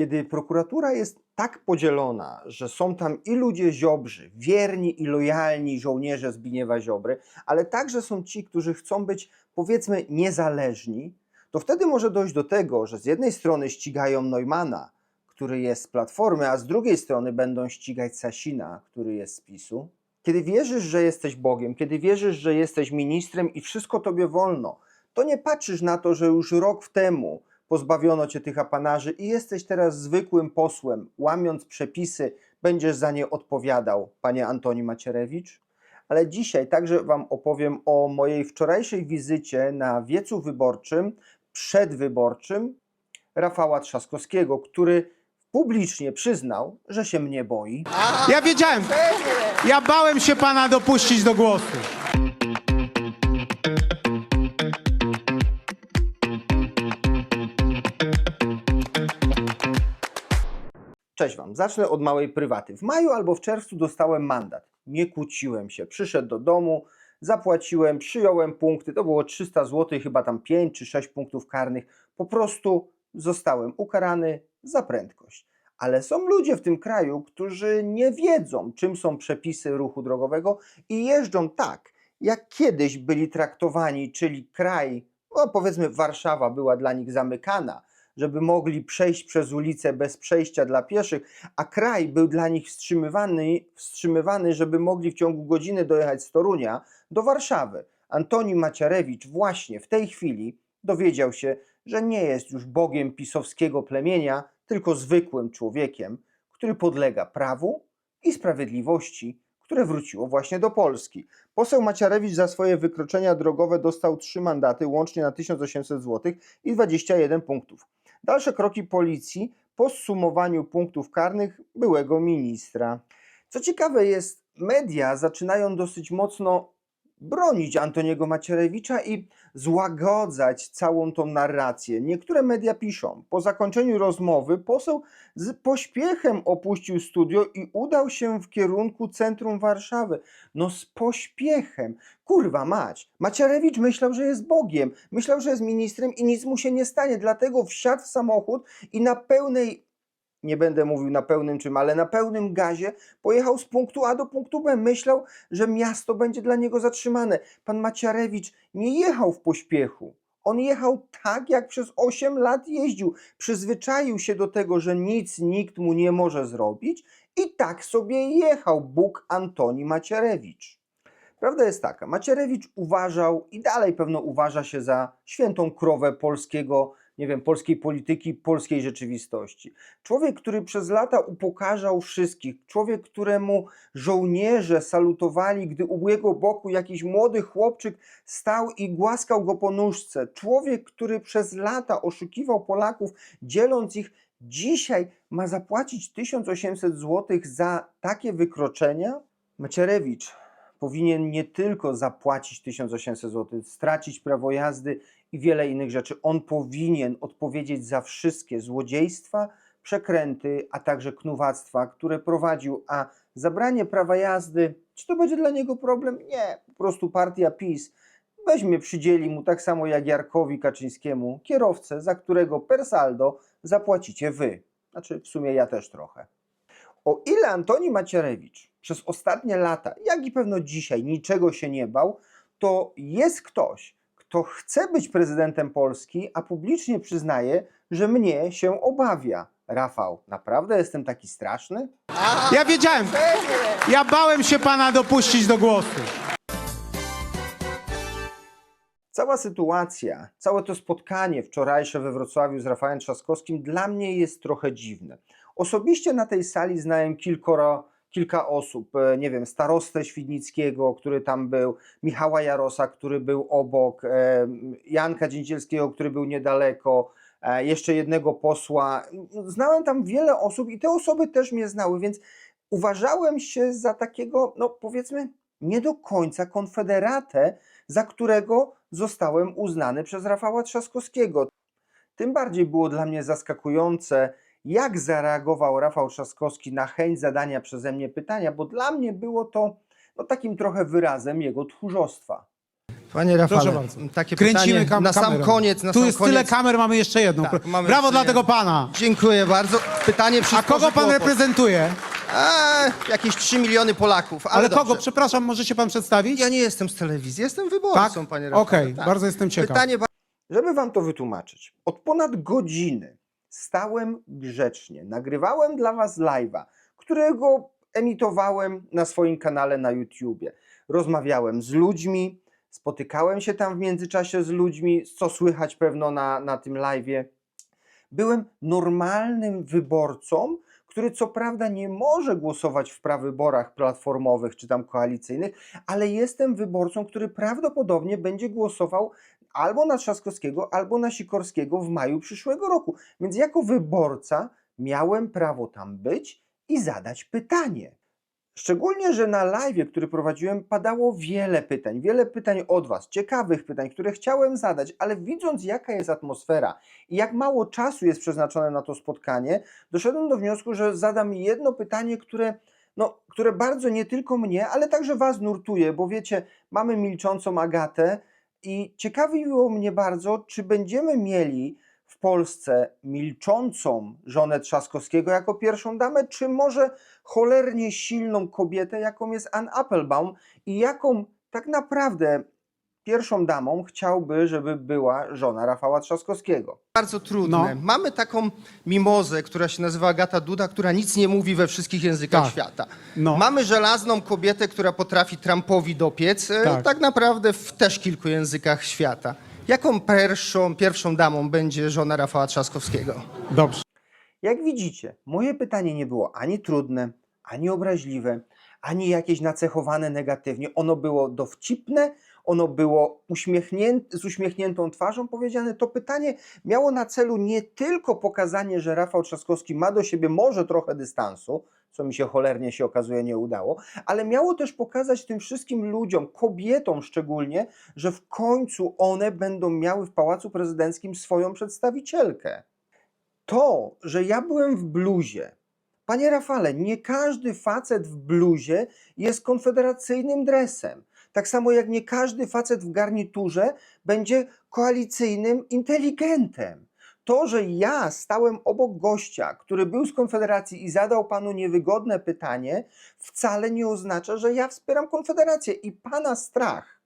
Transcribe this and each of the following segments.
Kiedy prokuratura jest tak podzielona, że są tam i ludzie Ziobrzy, wierni i lojalni żołnierze Zbigniewa Ziobry, ale także są ci, którzy chcą być powiedzmy niezależni, to wtedy może dojść do tego, że z jednej strony ścigają Neumana, który jest z Platformy, a z drugiej strony będą ścigać Sasina, który jest z PiSu. Kiedy wierzysz, że jesteś Bogiem, kiedy wierzysz, że jesteś ministrem i wszystko tobie wolno, to nie patrzysz na to, że już rok temu pozbawiono cię tych apanarzy i jesteś teraz zwykłym posłem, łamiąc przepisy, będziesz za nie odpowiadał, panie Antoni Macierewicz. Ale dzisiaj także wam opowiem o mojej wczorajszej wizycie na wiecu wyborczym, przedwyborczym Rafała Trzaskowskiego, który publicznie przyznał, że się mnie boi. Ja wiedziałem. Ja bałem się pana dopuścić do głosu. Cześć Wam. Zacznę od małej prywaty. W maju albo w czerwcu dostałem mandat. Nie kłóciłem się. Przyszedł do domu, zapłaciłem, przyjąłem punkty. To było 300 zł, chyba tam 5 czy 6 punktów karnych. Po prostu zostałem ukarany za prędkość. Ale są ludzie w tym kraju, którzy nie wiedzą, czym są przepisy ruchu drogowego i jeżdżą tak, jak kiedyś byli traktowani, czyli kraj, no powiedzmy Warszawa była dla nich zamykana, żeby mogli przejść przez ulicę bez przejścia dla pieszych, a kraj był dla nich wstrzymywany, wstrzymywany, żeby mogli w ciągu godziny dojechać z Torunia do Warszawy. Antoni Macierewicz właśnie w tej chwili dowiedział się, że nie jest już bogiem pisowskiego plemienia, tylko zwykłym człowiekiem, który podlega prawu i sprawiedliwości, które wróciło właśnie do Polski. Poseł Macierewicz za swoje wykroczenia drogowe dostał trzy mandaty, łącznie na 1800 zł i 21 punktów. Dalsze kroki policji po zsumowaniu punktów karnych byłego ministra. Co ciekawe jest, media zaczynają dosyć mocno bronić Antoniego Macierewicza i złagodzać całą tą narrację. Niektóre media piszą, po zakończeniu rozmowy poseł z pośpiechem opuścił studio i udał się w kierunku centrum Warszawy. No z pośpiechem. Kurwa mać. Macierewicz myślał, że jest Bogiem. Myślał, że jest ministrem i nic mu się nie stanie. Dlatego wsiadł w samochód i na pełnej nie będę mówił na pełnym czym, ale na pełnym gazie pojechał z punktu A do punktu B. Myślał, że miasto będzie dla niego zatrzymane. Pan Macierewicz nie jechał w pośpiechu. On jechał tak, jak przez 8 lat jeździł. Przyzwyczaił się do tego, że nic nikt mu nie może zrobić i tak sobie jechał Bóg Antoni Macierewicz. Prawda jest taka, Macierewicz uważał i dalej pewno uważa się za świętą krowę polskiego, nie wiem, polskiej polityki, polskiej rzeczywistości. Człowiek, który przez lata upokarzał wszystkich, człowiek, któremu żołnierze salutowali, gdy u jego boku jakiś młody chłopczyk stał i głaskał go po nóżce. Człowiek, który przez lata oszukiwał Polaków, dzieląc ich, dzisiaj ma zapłacić 1800 zł za takie wykroczenia? Macierewicz powinien nie tylko zapłacić 1800 zł, stracić prawo jazdy i wiele innych rzeczy. On powinien odpowiedzieć za wszystkie złodziejstwa, przekręty, a także knuwactwa, które prowadził. A zabranie prawa jazdy, czy to będzie dla niego problem? Nie. Po prostu partia PiS weźmie, przydzieli mu tak samo jak Jarkowi Kaczyńskiemu kierowcę, za którego per saldo zapłacicie wy. Znaczy, w sumie ja też trochę. O ile Antoni Macierewicz przez ostatnie lata, jak i pewno dzisiaj, niczego się nie bał, to jest ktoś, kto chce być prezydentem Polski, a publicznie przyznaje, że mnie się obawia. Rafał, naprawdę jestem taki straszny? Ja wiedziałem. Ja bałem się pana dopuścić do głosu. Cała sytuacja, całe to spotkanie wczorajsze we Wrocławiu z Rafałem Trzaskowskim dla mnie jest trochę dziwne. Osobiście na tej sali znałem kilkoro, kilka osób, e, nie wiem, starostę Świdnickiego, który tam był, Michała Jarosa, który był obok, e, Janka Dzięcielskiego, który był niedaleko, e, jeszcze jednego posła. Znałem tam wiele osób i te osoby też mnie znały, więc uważałem się za takiego, no powiedzmy, nie do końca konfederatę, za którego zostałem uznany przez Rafała Trzaskowskiego. Tym bardziej było dla mnie zaskakujące, jak zareagował Rafał Trzaskowski na chęć zadania przeze mnie pytania, bo dla mnie było to no, takim trochę wyrazem jego tchórzostwa. Panie Rafale, Proszę bardzo. takie Kręcimy pytanie kam- na sam kamerą. koniec. Na tu sam jest koniec. tyle kamer, mamy jeszcze jedną. Tak, mamy Brawo jeszcze dla jedną. tego pana. Dziękuję bardzo. Pytanie przy A kogo pan kłopot. reprezentuje? A, jakieś 3 miliony Polaków. Ale, Ale kogo? dobrze. Przepraszam, może się pan przedstawić? Ja nie jestem z telewizji, jestem wyborcą, Tak? panie Rafale. Okej, bardzo jestem ciekaw. Pytanie Żeby wam to wytłumaczyć, od ponad godziny stałem grzecznie, nagrywałem dla was live'a, którego emitowałem na swoim kanale na YouTubie. Rozmawiałem z ludźmi, spotykałem się tam w międzyczasie z ludźmi, co słychać pewno na, na tym live'ie. Byłem normalnym wyborcą, który co prawda nie może głosować w prawyborach platformowych czy tam koalicyjnych, ale jestem wyborcą, który prawdopodobnie będzie głosował albo na Trzaskowskiego, albo na Sikorskiego w maju przyszłego roku. Więc jako wyborca miałem prawo tam być i zadać pytanie. Szczególnie, że na live, który prowadziłem, padało wiele pytań, wiele pytań od Was, ciekawych pytań, które chciałem zadać, ale widząc, jaka jest atmosfera i jak mało czasu jest przeznaczone na to spotkanie, doszedłem do wniosku, że zadam jedno pytanie, które, no, które bardzo nie tylko mnie, ale także Was nurtuje, bo wiecie, mamy milczącą Agatę i ciekawiło mnie bardzo, czy będziemy mieli w Polsce milczącą żonę Trzaskowskiego jako pierwszą damę, czy może cholernie silną kobietę, jaką jest Ann Applebaum i jaką tak naprawdę pierwszą damą chciałby, żeby była żona Rafała Trzaskowskiego. bardzo trudne. No. Mamy taką mimozę, która się nazywa Agata Duda, która nic nie mówi we wszystkich językach Tak. świata. No. Mamy żelazną kobietę, która potrafi Trumpowi dopiec, e, Tak. tak. naprawdę w też kilku językach świata. Jaką pierwszą, pierwszą damą będzie żona Rafała Trzaskowskiego? Dobrze. Jak widzicie, moje pytanie nie było ani trudne, ani obraźliwe, ani jakieś nacechowane negatywnie. Ono było dowcipne, ono było uśmiechnięte, z uśmiechniętą twarzą powiedziane. To pytanie miało na celu nie tylko pokazanie, że Rafał Trzaskowski ma do siebie może trochę dystansu, co mi się cholernie się okazuje nie udało, ale miało też pokazać tym wszystkim ludziom, kobietom szczególnie, że w końcu one będą miały w Pałacu Prezydenckim swoją przedstawicielkę to, że ja byłem w bluzie. Panie Rafale, nie każdy facet w bluzie jest konfederacyjnym dresem. Tak samo jak nie każdy facet w garniturze będzie koalicyjnym inteligentem. To, że ja stałem obok gościa, który był z Konfederacji i zadał panu niewygodne pytanie, wcale nie oznacza, że ja wspieram Konfederację i pana strach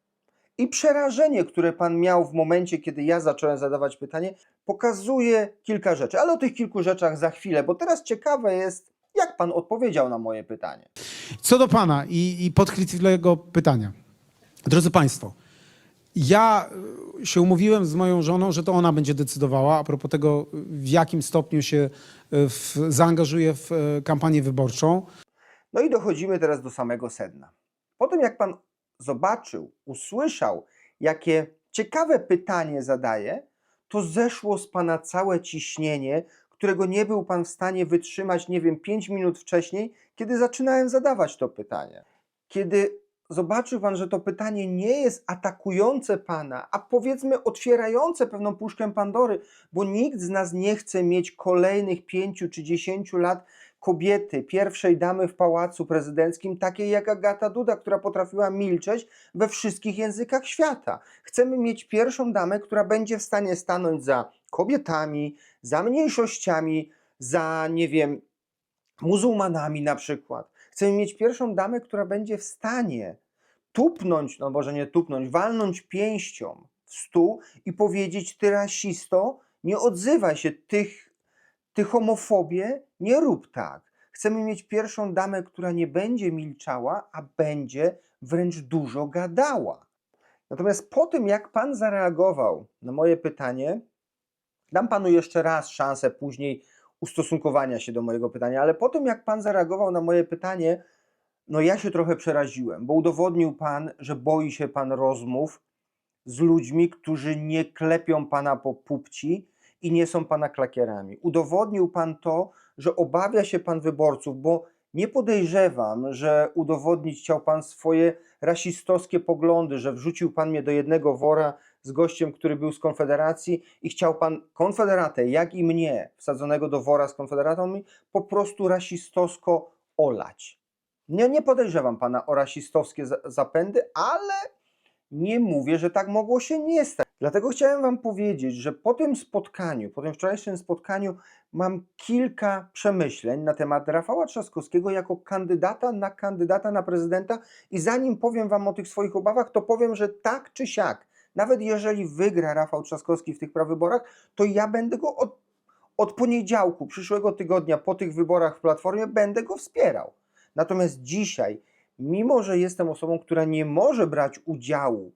i przerażenie, które pan miał w momencie, kiedy ja zacząłem zadawać pytanie, pokazuje kilka rzeczy. Ale o tych kilku rzeczach za chwilę, bo teraz ciekawe jest, jak pan odpowiedział na moje pytanie. Co do pana i, i podchwytliwego pytania. Drodzy Państwo, ja y, się umówiłem z moją żoną, że to ona będzie decydowała a propos tego, w jakim stopniu się y, w, zaangażuje w y, kampanię wyborczą. No i dochodzimy teraz do samego sedna. Po tym, jak pan zobaczył, usłyszał, jakie ciekawe pytanie zadaję, to zeszło z pana całe ciśnienie, którego nie był pan w stanie wytrzymać, nie wiem, 5 minut wcześniej, kiedy zaczynałem zadawać to pytanie. Kiedy zobaczył pan, że to pytanie nie jest atakujące pana, a powiedzmy otwierające pewną puszkę Pandory, bo nikt z nas nie chce mieć kolejnych pięciu czy dziesięciu lat kobiety, pierwszej damy w pałacu prezydenckim, takiej jak Agata Duda, która potrafiła milczeć we wszystkich językach świata. Chcemy mieć pierwszą damę, która będzie w stanie stanąć za kobietami, za mniejszościami, za, nie wiem, muzułmanami na przykład. Chcemy mieć pierwszą damę, która będzie w stanie tupnąć, no może nie tupnąć, walnąć pięścią w stół i powiedzieć: Ty rasisto, nie odzywaj się, tych, ty homofobie, nie rób tak. Chcemy mieć pierwszą damę, która nie będzie milczała, a będzie wręcz dużo gadała. Natomiast po tym, jak pan zareagował na moje pytanie, dam panu jeszcze raz szansę później ustosunkowania się do mojego pytania, ale po tym, jak pan zareagował na moje pytanie, no ja się trochę przeraziłem, bo udowodnił pan, że boi się pan rozmów z ludźmi, którzy nie klepią pana po pupci i nie są pana klakierami. Udowodnił pan to, że obawia się pan wyborców, bo nie podejrzewam, że udowodnić chciał pan swoje rasistowskie poglądy, że wrzucił pan mnie do jednego wora z gościem, który był z Konfederacji i chciał pan Konfederatę, jak i mnie, wsadzonego do wora z Konfederatą, po prostu rasistowsko olać. Nie, nie podejrzewam pana o rasistowskie za- zapędy, ale Nie mówię, że tak mogło się nie stać. Dlatego chciałem Wam powiedzieć, że po tym spotkaniu, po tym wczorajszym spotkaniu, mam kilka przemyśleń na temat Rafała Trzaskowskiego jako kandydata na kandydata na prezydenta. I zanim powiem Wam o tych swoich obawach, to powiem, że tak czy siak, nawet jeżeli wygra Rafał Trzaskowski w tych prawyborach, to ja będę go od, od poniedziałku przyszłego tygodnia po tych wyborach w Platformie, będę go wspierał. Natomiast dzisiaj, mimo że jestem osobą, która nie może brać udziału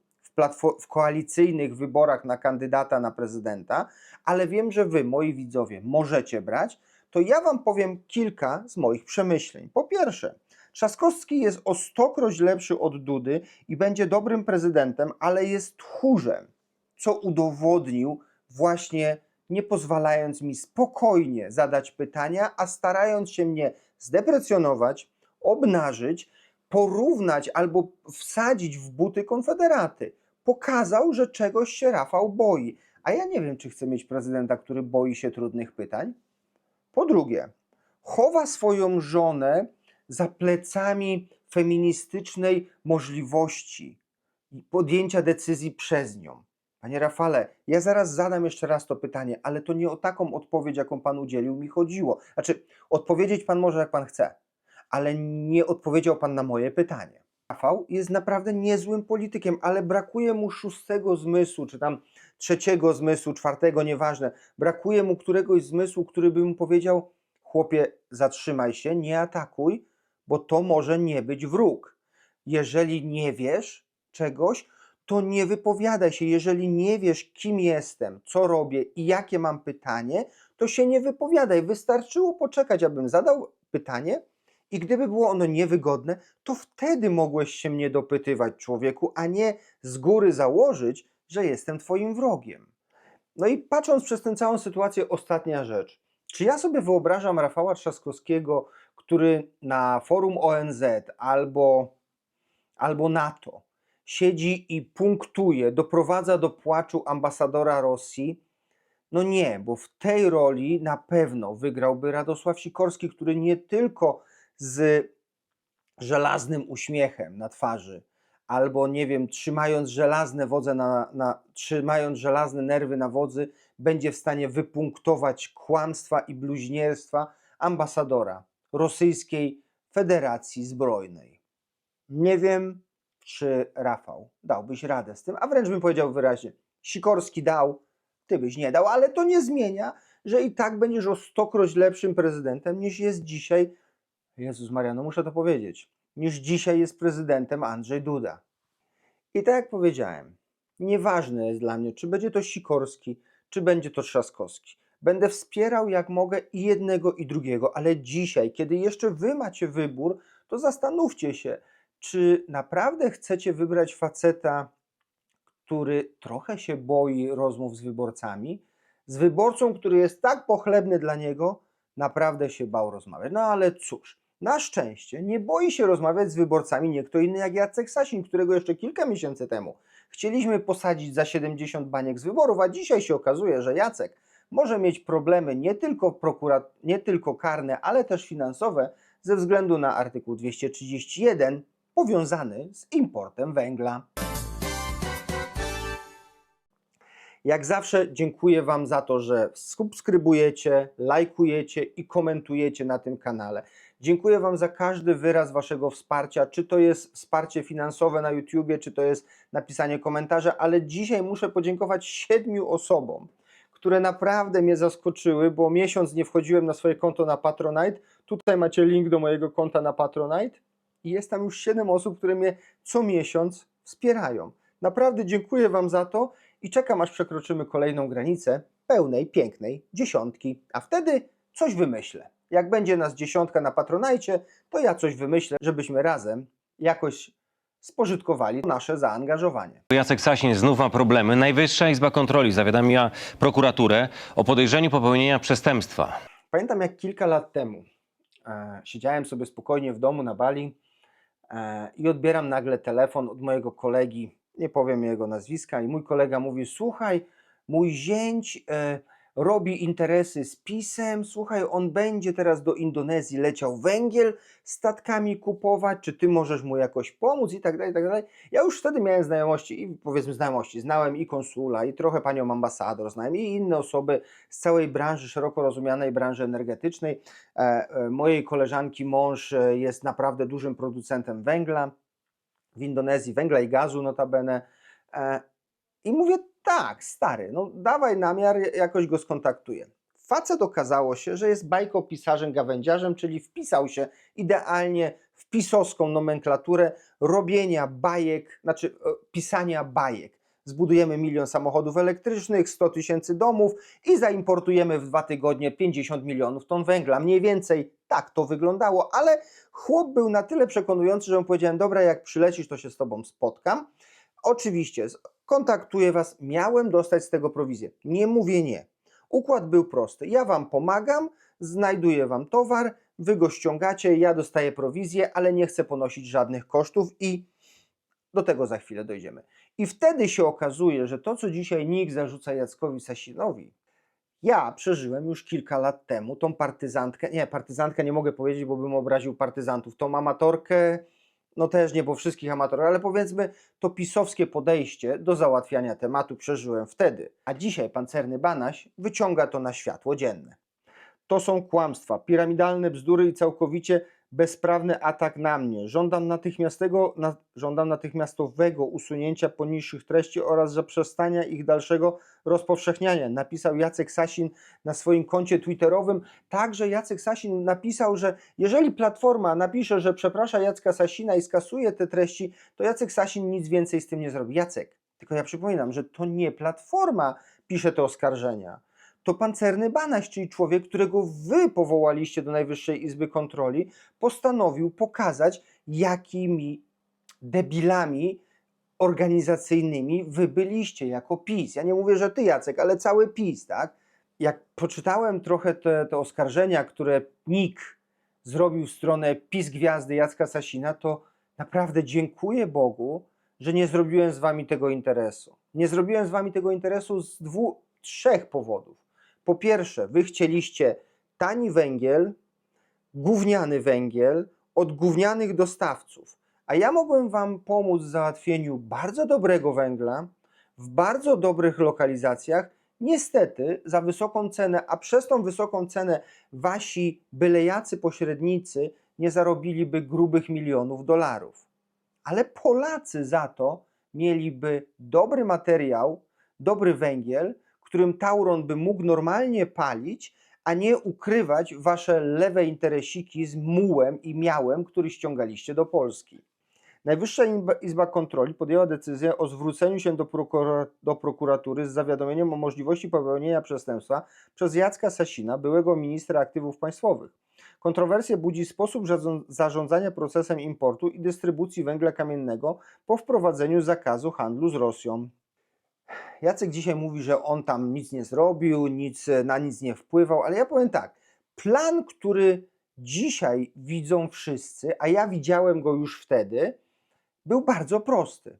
w koalicyjnych wyborach na kandydata na prezydenta, ale wiem, że wy, moi widzowie, możecie brać, to ja wam powiem kilka z moich przemyśleń. Po pierwsze, Trzaskowski jest o stokroć lepszy od Dudy i będzie dobrym prezydentem, ale jest tchórzem, co udowodnił właśnie nie pozwalając mi spokojnie zadać pytania, a starając się mnie zdeprecjonować, obnażyć, porównać albo wsadzić w buty Konfederaty. Pokazał, że czegoś się Rafał boi. A ja nie wiem, czy chcę mieć prezydenta, który boi się trudnych pytań. Po drugie, chowa swoją żonę za plecami feministycznej możliwości podjęcia decyzji przez nią. Panie Rafale, ja zaraz zadam jeszcze raz to pytanie, ale to nie o taką odpowiedź, jaką Pan udzielił, mi chodziło. Znaczy, odpowiedzieć Pan może, jak Pan chce, ale nie odpowiedział Pan na moje pytanie. Rafał jest naprawdę niezłym politykiem, ale brakuje mu szóstego zmysłu, czy tam trzeciego zmysłu, czwartego, nieważne. Brakuje mu któregoś zmysłu, który by mu powiedział: Chłopie, zatrzymaj się, nie atakuj, bo to może nie być wróg. Jeżeli nie wiesz czegoś, to nie wypowiadaj się. Jeżeli nie wiesz, kim jestem, co robię i jakie mam pytanie, to się nie wypowiadaj. Wystarczyło poczekać, abym zadał pytanie, i gdyby było ono niewygodne, to wtedy mogłeś się mnie dopytywać, człowieku, a nie z góry założyć, że jestem Twoim wrogiem. No i patrząc przez tę całą sytuację, ostatnia rzecz. Czy ja sobie wyobrażam Rafała Trzaskowskiego, który na forum ONZ albo, albo NATO siedzi i punktuje, doprowadza do płaczu ambasadora Rosji? No nie, bo w tej roli na pewno wygrałby Radosław Sikorski, który nie tylko z żelaznym uśmiechem na twarzy, albo nie wiem, trzymając żelazne wodze na, na, trzymając żelazne nerwy na wodzy, będzie w stanie wypunktować kłamstwa i bluźnierstwa ambasadora Rosyjskiej Federacji Zbrojnej. Nie wiem, czy Rafał dałbyś radę z tym, a wręcz bym powiedział wyraźnie, Sikorski dał, ty byś nie dał, ale to nie zmienia, że i tak będziesz o stokroć lepszym prezydentem niż jest dzisiaj Jezus Maria, no muszę to powiedzieć, niż dzisiaj jest prezydentem Andrzej Duda. I tak jak powiedziałem, nieważne jest dla mnie, czy będzie to Sikorski, czy będzie to Trzaskowski. Będę wspierał jak mogę i jednego, i drugiego, ale dzisiaj, kiedy jeszcze wy macie wybór, to zastanówcie się, czy naprawdę chcecie wybrać faceta, który trochę się boi rozmów z wyborcami, z wyborcą, który jest tak pochlebny dla niego, naprawdę się bał rozmawiać. No ale cóż, na szczęście nie boi się rozmawiać z wyborcami nie kto inny jak Jacek Sasin, którego jeszcze kilka miesięcy temu chcieliśmy posadzić za 70 baniek z wyborów, a dzisiaj się okazuje, że Jacek może mieć problemy nie tylko, prokurat- nie tylko karne, ale też finansowe ze względu na artykuł 231 powiązany z importem węgla. Jak zawsze dziękuję Wam za to, że subskrybujecie, lajkujecie i komentujecie na tym kanale. Dziękuję Wam za każdy wyraz Waszego wsparcia, czy to jest wsparcie finansowe na YouTubie, czy to jest napisanie komentarza, ale dzisiaj muszę podziękować siedmiu osobom, które naprawdę mnie zaskoczyły, bo miesiąc nie wchodziłem na swoje konto na Patronite. Tutaj macie link do mojego konta na Patronite i jest tam już siedem osób, które mnie co miesiąc wspierają. Naprawdę dziękuję Wam za to i czekam, aż przekroczymy kolejną granicę pełnej, pięknej dziesiątki, a wtedy coś wymyślę. Jak będzie nas dziesiątka na Patronajcie, to ja coś wymyślę, żebyśmy razem jakoś spożytkowali nasze zaangażowanie. Jacek Sasin znów ma problemy. Najwyższa Izba Kontroli zawiadamia prokuraturę o podejrzeniu popełnienia przestępstwa. Pamiętam jak kilka lat temu e, siedziałem sobie spokojnie w domu na Bali e, i odbieram nagle telefon od mojego kolegi, nie powiem jego nazwiska, i mój kolega mówi: Słuchaj, mój zięć e, robi interesy z PiSem. Słuchaj, on będzie teraz do Indonezji leciał węgiel statkami kupować, czy ty możesz mu jakoś pomóc i tak dalej, i tak dalej. Ja już wtedy miałem znajomości i powiedzmy znajomości. Znałem i konsula, i trochę panią ambasador, znałem i inne osoby z całej branży, szeroko rozumianej branży energetycznej. E, e, mojej koleżanki mąż e, jest naprawdę dużym producentem węgla w Indonezji, węgla i gazu notabene. E, I mówię, tak, stary, no dawaj namiar, jakoś go skontaktuję. Facet okazało się, że jest bajkopisarzem, gawędziarzem, czyli wpisał się idealnie w pisowską nomenklaturę robienia bajek, znaczy e, pisania bajek. Zbudujemy milion samochodów elektrycznych, 100 tysięcy domów i zaimportujemy w dwa tygodnie 50 milionów ton węgla. Mniej więcej tak to wyglądało, ale chłop był na tyle przekonujący, że mu powiedziałem, dobra, jak przylecisz, to się z tobą spotkam. Oczywiście, kontaktuję was, miałem dostać z tego prowizję. Nie mówię nie. Układ był prosty. Ja wam pomagam, znajduję wam towar, wy go ściągacie, ja dostaję prowizję, ale nie chcę ponosić żadnych kosztów i do tego za chwilę dojdziemy. I wtedy się okazuje, że to, co dzisiaj NIK zarzuca Jackowi Sasinowi, ja przeżyłem już kilka lat temu tą partyzantkę, nie, partyzantkę nie mogę powiedzieć, bo bym obraził partyzantów, tą amatorkę, no też nie po wszystkich amatorach, ale powiedzmy to pisowskie podejście do załatwiania tematu przeżyłem wtedy. A dzisiaj pancerny Banaś wyciąga to na światło dzienne. To są kłamstwa, piramidalne bzdury i całkowicie bezprawny atak na mnie. Żądam, na, żądam natychmiastowego usunięcia poniższych treści oraz zaprzestania ich dalszego rozpowszechniania. Napisał Jacek Sasin na swoim koncie twitterowym. Także Jacek Sasin napisał, że jeżeli Platforma napisze, że przeprasza Jacka Sasina i skasuje te treści, to Jacek Sasin nic więcej z tym nie zrobi. Jacek, tylko ja przypominam, że to nie Platforma pisze te oskarżenia to pancerny Banaś, czyli człowiek, którego wy powołaliście do Najwyższej Izby Kontroli, postanowił pokazać, jakimi debilami organizacyjnymi wy byliście jako PiS. Ja nie mówię, że ty, Jacek, ale cały PiS, tak? Jak poczytałem trochę te, te oskarżenia, które NIK zrobił w stronę PiS Gwiazdy Jacka Sasina, to naprawdę dziękuję Bogu, że nie zrobiłem z wami tego interesu. Nie zrobiłem z wami tego interesu z dwóch, trzech powodów. Po pierwsze, wy chcieliście tani węgiel, gówniany węgiel od gównianych dostawców, a ja mogłem wam pomóc w załatwieniu bardzo dobrego węgla w bardzo dobrych lokalizacjach, niestety za wysoką cenę, a przez tą wysoką cenę wasi bylejacy pośrednicy nie zarobiliby grubych milionów dolarów. Ale Polacy za to mieliby dobry materiał, dobry węgiel, którym Tauron by mógł normalnie palić, a nie ukrywać wasze lewe interesiki z mułem i miałem, który ściągaliście do Polski. Najwyższa Izba- Kontroli podjęła decyzję o zwróceniu się do, prokura- do prokuratury z zawiadomieniem o możliwości popełnienia przestępstwa przez Jacka Sasina, byłego ministra aktywów państwowych. Kontrowersje budzi sposób zarząd- zarządzania procesem importu i dystrybucji węgla kamiennego po wprowadzeniu zakazu handlu z Rosją. Jacek dzisiaj mówi, że on tam nic nie zrobił, nic, na nic nie wpływał, ale ja powiem tak, plan, który dzisiaj widzą wszyscy, a ja widziałem go już wtedy, był bardzo prosty.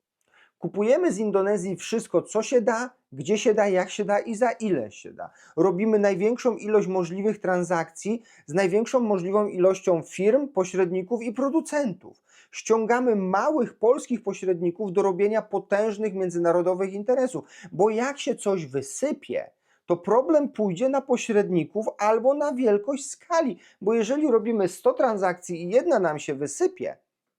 Kupujemy z Indonezji wszystko, co się da, gdzie się da, jak się da i za ile się da. Robimy największą ilość możliwych transakcji z największą możliwą ilością firm, pośredników i producentów. Ściągamy małych polskich pośredników do robienia potężnych międzynarodowych interesów, bo jak się coś wysypie, to problem pójdzie na pośredników albo na wielkość skali, bo jeżeli robimy 100 transakcji i jedna nam się wysypie,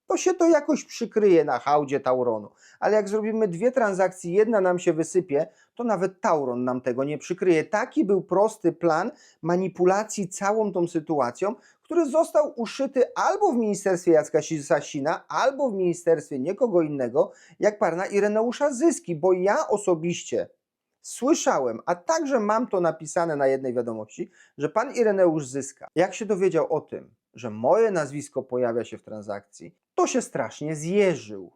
to się to jakoś przykryje na hałdzie Tauronu. Ale jak zrobimy dwie transakcje, jedna nam się wysypie, to nawet Tauron nam tego nie przykryje. Taki był prosty plan manipulacji całą tą sytuacją, który został uszyty albo w ministerstwie Jacka Sasina, albo w ministerstwie niekogo innego, jak pana Ireneusza Zyski, bo ja osobiście słyszałem, a także mam to napisane na jednej wiadomości, że pan Ireneusz Zyska, jak się dowiedział o tym, że moje nazwisko pojawia się w transakcji, to się strasznie zjeżył.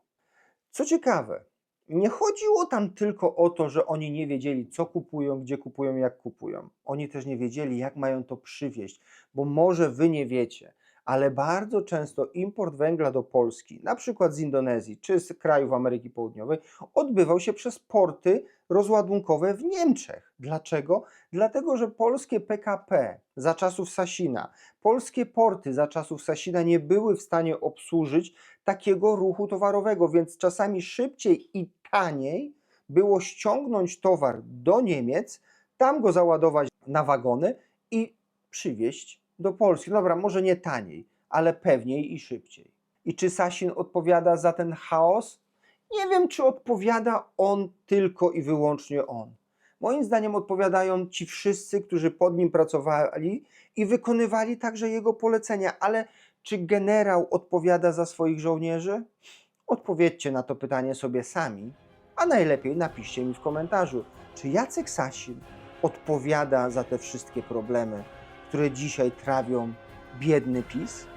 Co ciekawe, nie chodziło tam tylko o to, że oni nie wiedzieli, co kupują, gdzie kupują, jak kupują. Oni też nie wiedzieli, jak mają to przywieźć, bo może wy nie wiecie, ale bardzo często import węgla do Polski, na przykład z Indonezji czy z krajów Ameryki Południowej, odbywał się przez porty rozładunkowe w Niemczech. Dlaczego? Dlatego, że polskie PKP za czasów Sasina, polskie porty za czasów Sasina nie były w stanie obsłużyć takiego ruchu towarowego, więc czasami szybciej i taniej było ściągnąć towar do Niemiec, tam go załadować na wagony i przywieźć do Polski. Dobra, może nie taniej, ale pewniej i szybciej. I czy Sasin odpowiada za ten chaos? Nie wiem, czy odpowiada on tylko i wyłącznie on. Moim zdaniem odpowiadają ci wszyscy, którzy pod nim pracowali i wykonywali także jego polecenia, ale czy generał odpowiada za swoich żołnierzy? Odpowiedzcie na to pytanie sobie sami, a najlepiej napiszcie mi w komentarzu, czy Jacek Sasin odpowiada za te wszystkie problemy, które dzisiaj trawią biedny PiS?